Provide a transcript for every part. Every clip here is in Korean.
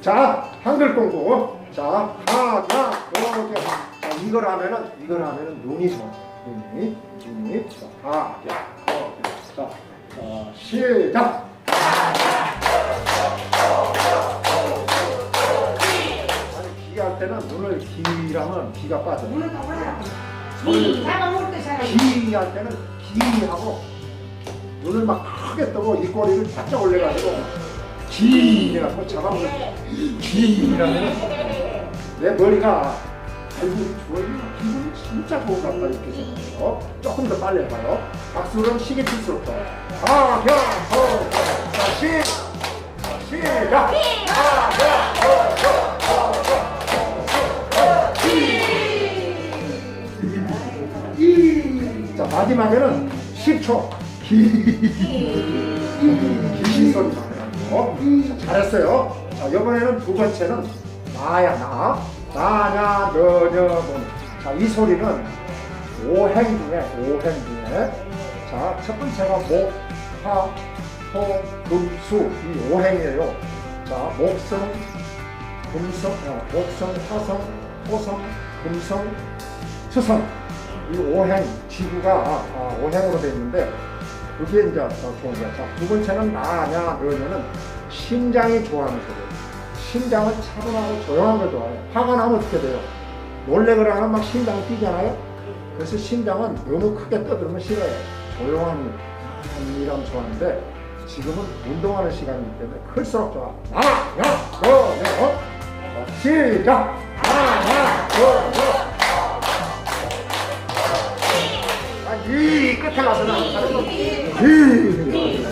자, 한글 공부. 자, 하나, 둘, 셋. 자, 이걸 하면은, 이걸 하면은 눈이 좋아. 눈이, 눈이. 자, 하나, 둘, 셋. 자, 자, 시작. 아니, 기할 때는 눈을 기라면 기가 빠져. 기할 때는 기하고 눈을 막 크게 뜨고 이 꼬리를 바짝 올려가지고 기해갖고 잡아먹는 기라면 내 머리가 아이고 좋아요 기분이 진짜 좋은 것 같다 이렇게 생각해요 조금 더 빨리 해봐요 박수는 시계 칠수록 더 하경호 다시 시작 자 마지막에는 10초 기신 소리 나요. 잘했어요. 자 이번에는 두 번째는 나야 나 나냐 너냐 뭐. 자이 소리는 오행 중에 오행 중에 자 첫 번째가 목 화 토 금 수 이 오행이에요. 자 목성 금성 어, 목성 화성 토성 금성 수성 이 오행 지구가 아, 오행으로 되어 있는데 그게 이제 더 좋은 거야. 자, 두 번째는 나냐 너냐는 심장이 좋아하는 소리. 심장은 차분하고 조용한 걸 좋아해요. 화가 나면 어떻게 돼요? 놀래거나 하면 막 심장이 뛰잖아요. 그래서 심장은 너무 크게 떠들면 싫어요. 조용한 이람 좋아하는데 지금은 운동하는 시간이기 때문에 클수록 좋아. 나냐 너냐 어? 자, 시작. 이 끝에 안 가르쳐. 이.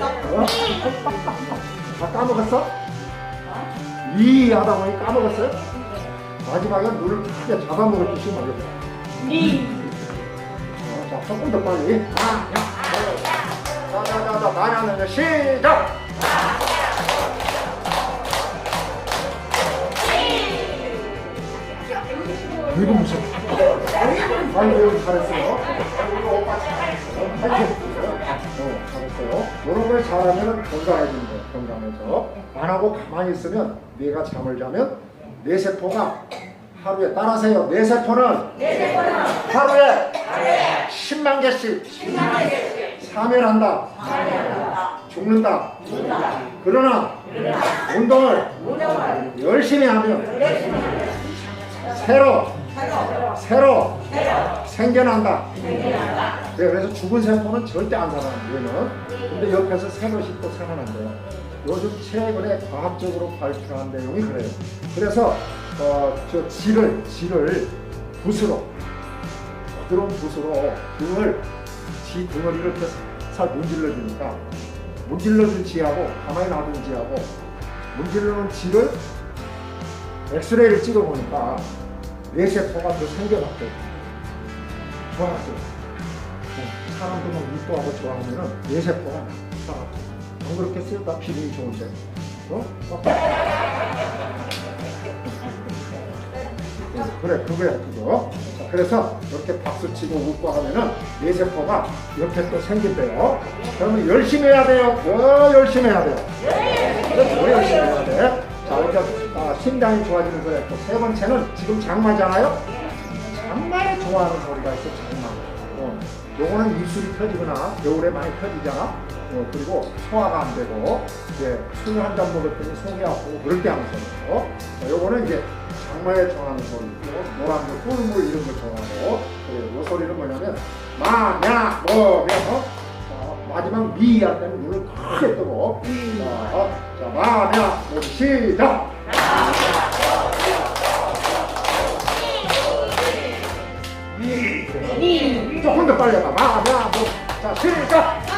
어? 다 까먹었어? 이 하다 보니 까먹었어요? 마지막에 물을 크게 잡아먹을 듯이 말려. 어, 자, 조금 더 빨리. 자, 자, 자, 자, 많이 하는 거 시작! 이거 무슨 아이고 잘했어요. 아이고 오빠 잘했어요. 파이팅. 어, 잘했어요. 이런 걸 잘하면 건강해지는 거예요. 건강해서 안 하고 가만히 있으면 뇌가 잠을 자면 뇌 세포가 하루에 따라세요. 뇌 세포는 하루에 10만 개씩 사멸한다. 죽는다. 그러나 운동을 열심히 하면 새로 새로 생겨난다. 네, 그래서 죽은 세포는 절대 안 살아요. 얘는. 근데 옆에서 새로씩 또 생겨난대요. 요즘 최근에 과학적으로 발표한 내용이 그래요. 그래서 어, 저 질을 질을 붓으로 부드러운 붓으로 등을 지 등을 이렇게 살 문질러 주니까 문질러 준 지하고 가만히 놔둔 지하고 문질러 놓은 지를 엑스레이를 찍어 보니까 뇌세포가 더 생겨났대요. 좋아졌어요. 어, 사람도 막 이뻐하고 좋아하면은 뇌세포가 살아. 안 그렇겠어요? 나 피부이 좋은데. 어? 어? 어, 그래, 그거야, 그거. 자, 그래서 이렇게 박수 치고 웃고 하면은 뇌세포가 옆에 또 생긴대요. 그러면 열심히 해야 돼요. 더 열심히 해야 돼요. 더 열심히 해야 돼. 자, 이렇게 아, 심장이 좋아지는 거예요. 또 세 번째는 지금 장마잖아요. 장마에 좋아하는 소리가 있어, 장마. 어, 요거는 입술이 터지거나 겨울에 많이 터지잖아. 어, 그리고 소화가 안 되고 이제 술한잔 먹었더니 속이 아프고 그럴 때 하는 소리고. 자, 요거는 이제 장마에 좋아하는 소리고 노란물, 꿀물 이런 거 좋아하고. 그래요. 요 소리는 뭐냐면 마냐 뭐며 자, 마지막 미할 때는 눈을 크게 뜨고 자, 자 마냐 뭐 시작. 미. 조금 더 빨리 해봐. 마냐 뭐. 자 시작.